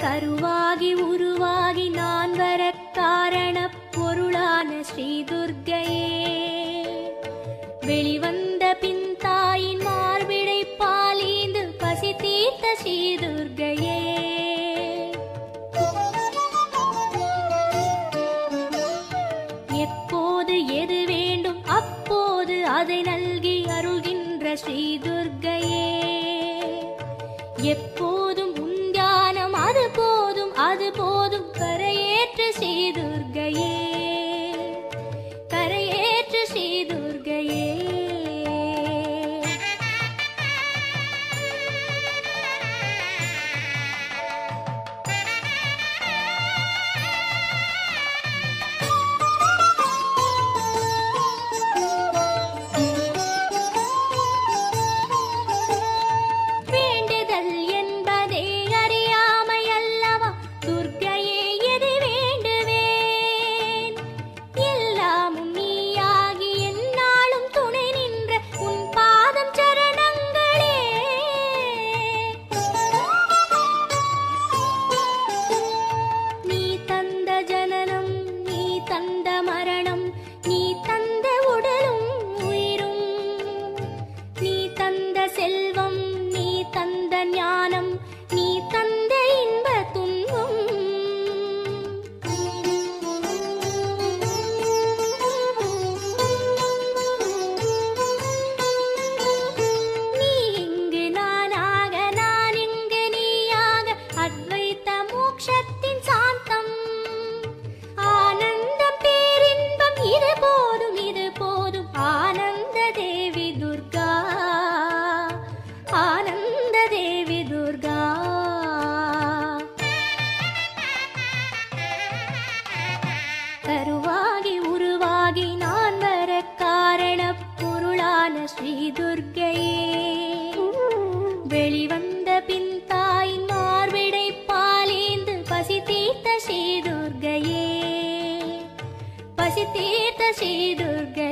கருவாகி உருவாகி நான் வர காரண பொருளான ஸ்ரீ துர்கையே வெளிவந்த பின் தாயின் மார்பிடை பாலீந்து பசி தீர்த்த ஸ்ரீ துர்கையே எப்போது எது வேண்டும் அப்போது அதை நல்கி அருகின்ற ஸ்ரீ துர்கையே எப்போது ശ്രീ ദുർഗയേ ஸ்ரீ துர்கையே வெளிவந்த பின் தாயின் மார்பிடை பாலேந்து பசி தீர்த்த ஸ்ரீ துர்கையே பசி தீர்த்த ஸ்ரீ துர்கை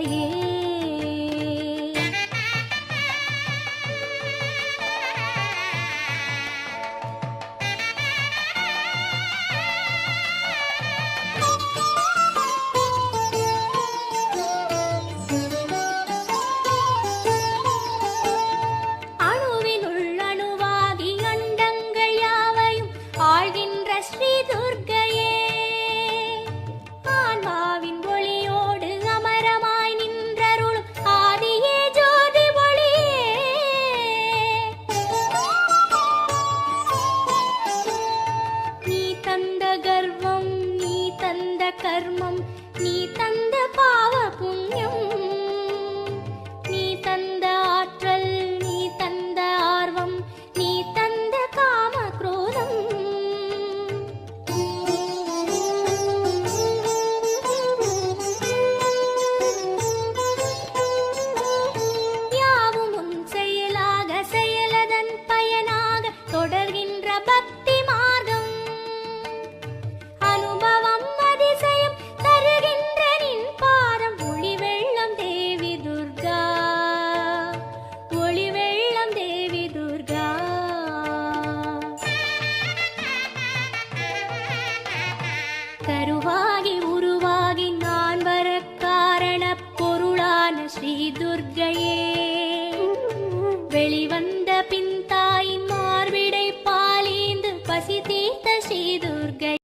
कर्म கருவாகி உருவாகி நான் வர காரண பொருளான ஸ்ரீ துர்கையே. வெளிவர